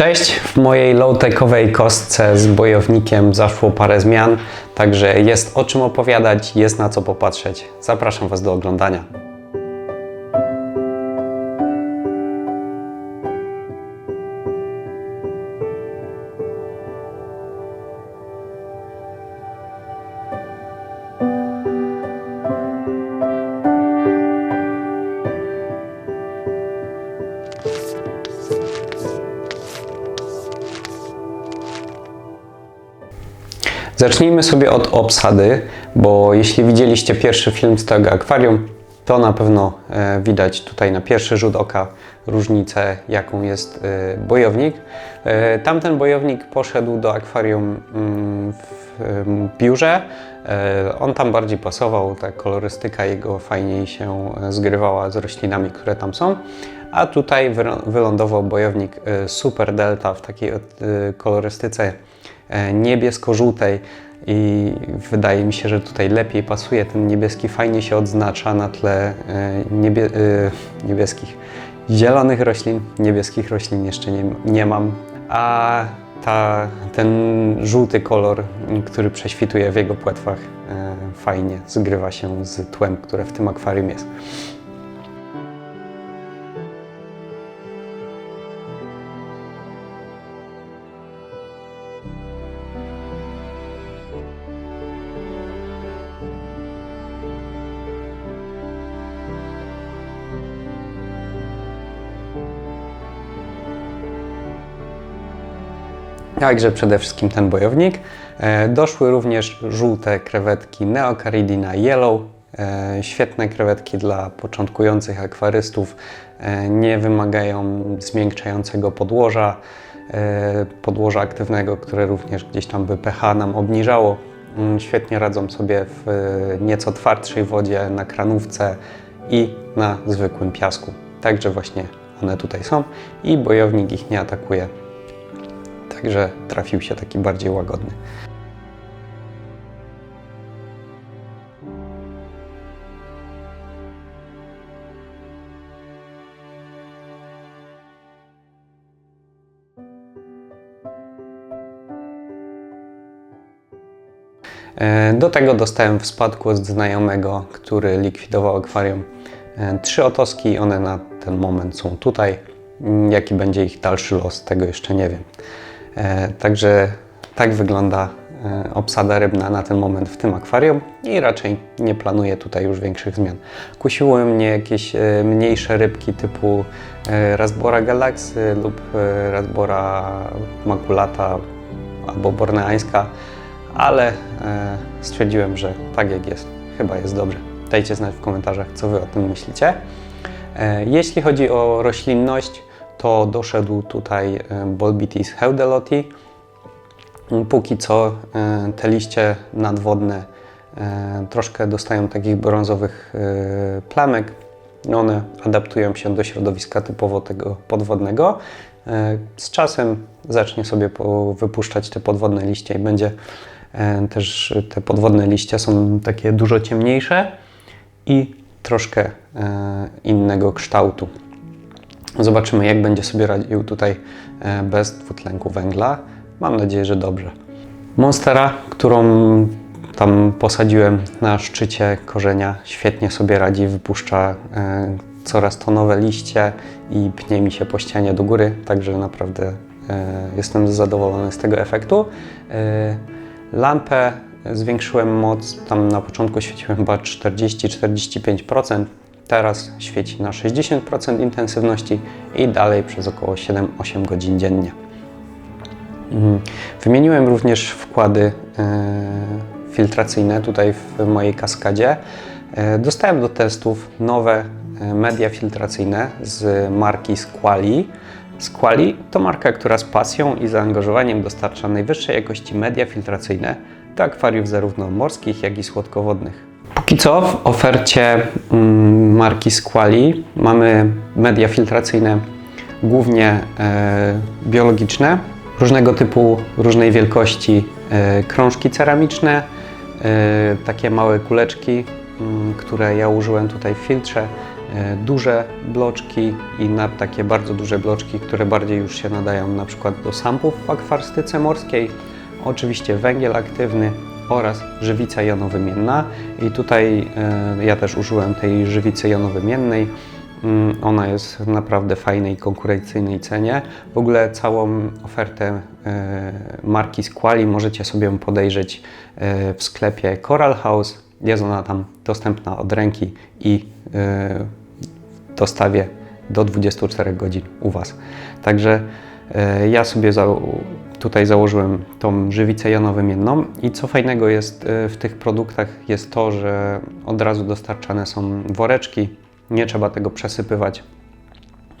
Cześć, w mojej low-techowej kostce z bojownikiem zaszło parę zmian, także jest o czym opowiadać, jest na co popatrzeć. Zapraszam Was do oglądania. Zacznijmy sobie od obsady, bo jeśli widzieliście pierwszy film z tego akwarium, to na pewno e, widać tutaj na pierwszy rzut oka różnicę, jaką jest e, bojownik. E, tamten bojownik poszedł do akwarium mm, w biurze. On tam bardziej pasował, ta kolorystyka jego fajniej się zgrywała z roślinami, które tam są. A tutaj wylądował bojownik e, Super Delta w takiej e, kolorystyce e, niebiesko-żółtej i wydaje mi się, że tutaj lepiej pasuje. Ten niebieski fajnie się odznacza na tle niebie, niebieskich, zielonych roślin. Niebieskich roślin jeszcze nie, nie mam. A ta, ten żółty kolor, który prześwituje w jego płetwach, fajnie zgrywa się z tłem, które w tym akwarium jest. Także przede wszystkim ten bojownik. E, Doszły również żółte krewetki Neocaridina Yellow. E, Świetne krewetki dla początkujących akwarystów. E, Nie wymagają zmiękczającego podłoża, podłoża aktywnego, które również gdzieś tam by pH nam obniżało. Mm, Świetnie radzą sobie w nieco twardszej wodzie, na kranówce i na zwykłym piasku. Także właśnie one tutaj są i bojownik ich nie atakuje. Także trafił się taki bardziej łagodny. E, Do tego dostałem w spadku od znajomego, który likwidował akwarium. e, Trzy otoski, one na ten moment są tutaj. Mm, Jaki będzie ich dalszy los, tego jeszcze nie wiem. E, Także tak wygląda e, obsada rybna na ten moment w tym akwarium i raczej nie planuję tutaj już większych zmian. Kusiły mnie jakieś e, mniejsze rybki typu Rasbora Galaxy lub Rasbora maculata albo borneańska, ale stwierdziłem, że tak jak jest, chyba jest dobrze. Dajcie znać w komentarzach, co Wy o tym myślicie. Jeśli chodzi o roślinność, to doszedł tutaj e, Bolbitis heudeloti. Póki co e, te liście nadwodne e, troszkę dostają takich brązowych plamek. One adaptują się do środowiska typowo tego podwodnego. Z czasem zacznie sobie wypuszczać te podwodne liście i będzie też te podwodne liście są takie dużo ciemniejsze i troszkę innego kształtu. Zobaczymy, jak będzie sobie radził tutaj e, bez dwutlenku węgla. Mam nadzieję, że dobrze. Monstera, którą tam posadziłem na szczycie korzenia, świetnie sobie radzi, wypuszcza e, coraz to nowe liście i pnie mi się po ścianie do góry, także naprawdę e, jestem zadowolony z tego efektu. Lampę zwiększyłem moc, tam na początku świeciłem chyba 40-45%, teraz świeci na 60% intensywności i dalej przez około 7-8 godzin dziennie. Mhm. Wymieniłem również wkłady e, filtracyjne tutaj w mojej kaskadzie. E, dostałem do testów nowe e, media filtracyjne z marki Squali. Squali to marka, która z pasją i zaangażowaniem dostarcza najwyższej jakości media filtracyjne do akwariów zarówno morskich, jak i słodkowodnych. Póki co w ofercie mm, marki Squali mamy media filtracyjne głównie e, biologiczne, różnego typu, różnej wielkości e, krążki ceramiczne, e, takie małe kuleczki, mm, które ja użyłem tutaj w filtrze. duże bloczki i na takie bardzo duże bloczki, które bardziej już się nadają na przykład do sampów w akwarystyce morskiej. Oczywiście węgiel aktywny oraz żywica jonowymienna i tutaj e, ja też użyłem tej żywicy jonowymiennej. Mm, Ona jest w naprawdę fajnej, konkurencyjnej cenie. W ogóle całą ofertę e, marki Squali możecie sobie podejrzeć e, w sklepie Coral House. Jest ona tam dostępna od ręki i w dostawie do 24 godzin u Was. Także ja sobie za, tutaj założyłem tą żywicę jonowymienną i co fajnego jest e, w tych produktach jest to, że od razu dostarczane są woreczki, nie trzeba tego przesypywać,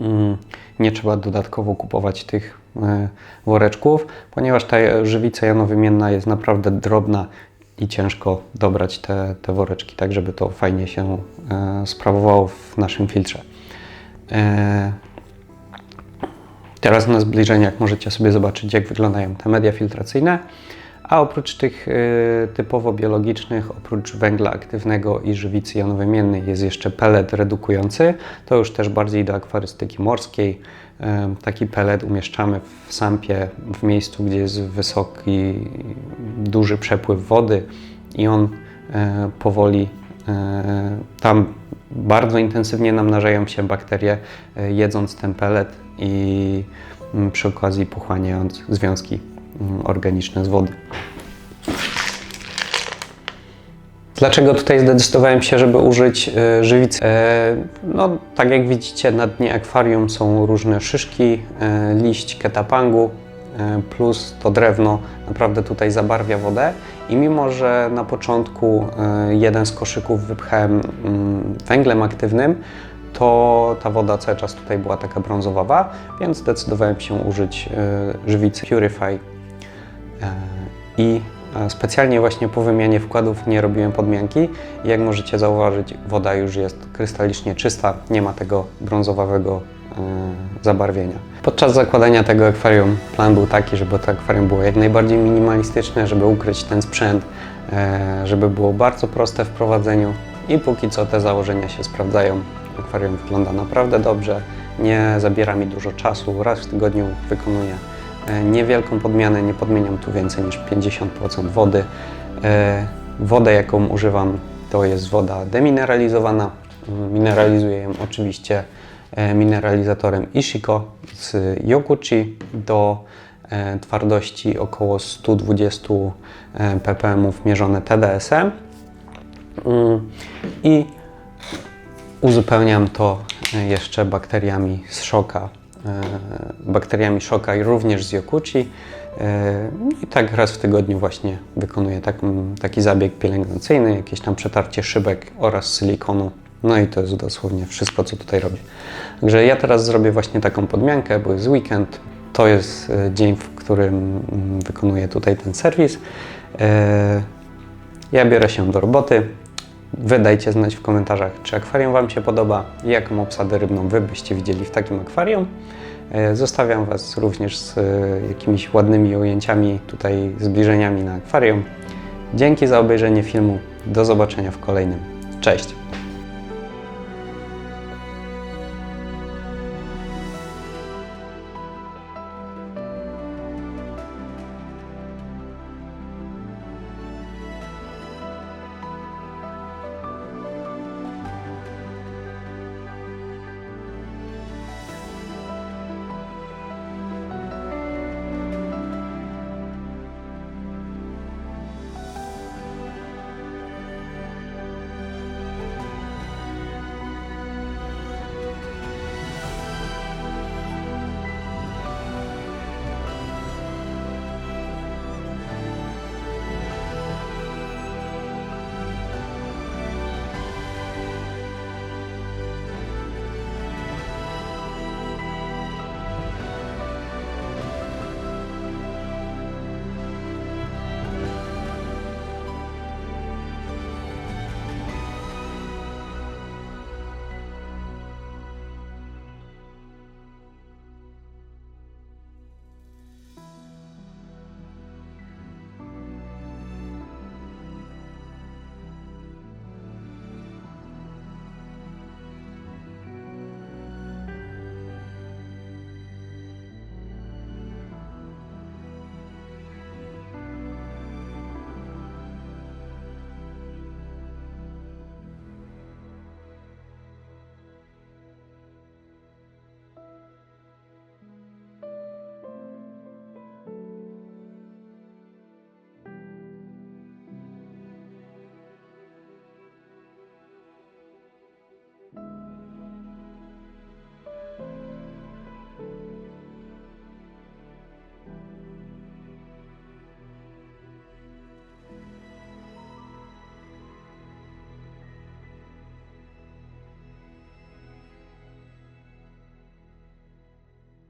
Mm, nie trzeba dodatkowo kupować tych e, woreczków, ponieważ ta żywica jonowymienna jest naprawdę drobna i ciężko dobrać te, te woreczki, tak żeby to fajnie się e, sprawowało w naszym filtrze. Teraz na zbliżeniach możecie sobie zobaczyć, jak wyglądają te media filtracyjne. A oprócz tych y, typowo biologicznych, oprócz węgla aktywnego i żywicy jonowymiennej jest jeszcze pelet redukujący. To już też bardziej do akwarystyki morskiej. Y, taki pelet umieszczamy w sampie, w miejscu, gdzie jest wysoki, duży przepływ wody i on y, powoli y, tam bardzo intensywnie namnażają się bakterie, y, jedząc ten pelet i mm, przy okazji pochłaniając związki mm, organiczne z wody. Dlaczego tutaj zdecydowałem się, żeby użyć y, żywicy? E, no, tak jak widzicie, na dnie akwarium są różne szyszki, e, liść ketapangu, e, plus to drewno naprawdę tutaj zabarwia wodę. I mimo, że na początku e, jeden z koszyków wypchałem mm, węglem aktywnym, to ta woda cały czas tutaj była taka brązowawa, więc zdecydowałem się użyć e, żywicy Purify E, i specjalnie właśnie po wymianie wkładów nie robiłem podmianki. Jak możecie zauważyć, woda już jest krystalicznie czysta, nie ma tego brązowawego zabarwienia. Podczas zakładania tego akwarium plan był taki, żeby to akwarium było jak najbardziej minimalistyczne, żeby ukryć ten sprzęt, e, żeby było bardzo proste w prowadzeniu i póki co te założenia się sprawdzają. Akwarium wygląda naprawdę dobrze, nie zabiera mi dużo czasu, raz w tygodniu wykonuję e, niewielką podmianę, nie podmieniam tu więcej niż 50% wody. E, Wodę, jaką używam, to jest woda demineralizowana. Mineralizuję ją oczywiście mineralizatorem Ishiko z Yoguchi do e, twardości około 120 e, ppm mierzone TDS-em. Mm, I uzupełniam to e, jeszcze bakteriami z szoka, e, bakteriami szoka i również z Yokuchi. E, I tak raz w tygodniu właśnie wykonuję tak, taki zabieg pielęgnacyjny, jakieś tam przetarcie szybek oraz silikonu. No i to jest dosłownie wszystko, co tutaj robię. Także ja teraz zrobię właśnie taką podmiankę, bo jest weekend. To jest e, dzień, w którym mm, wykonuję tutaj ten serwis. E, Ja biorę się do roboty. Wy dajcie znać w komentarzach, czy akwarium Wam się podoba jaką obsadę rybną Wy byście widzieli w takim akwarium. E, Zostawiam Was również z jakimiś ładnymi ujęciami, tutaj zbliżeniami na akwarium. Dzięki za obejrzenie filmu. Do zobaczenia w kolejnym. Cześć!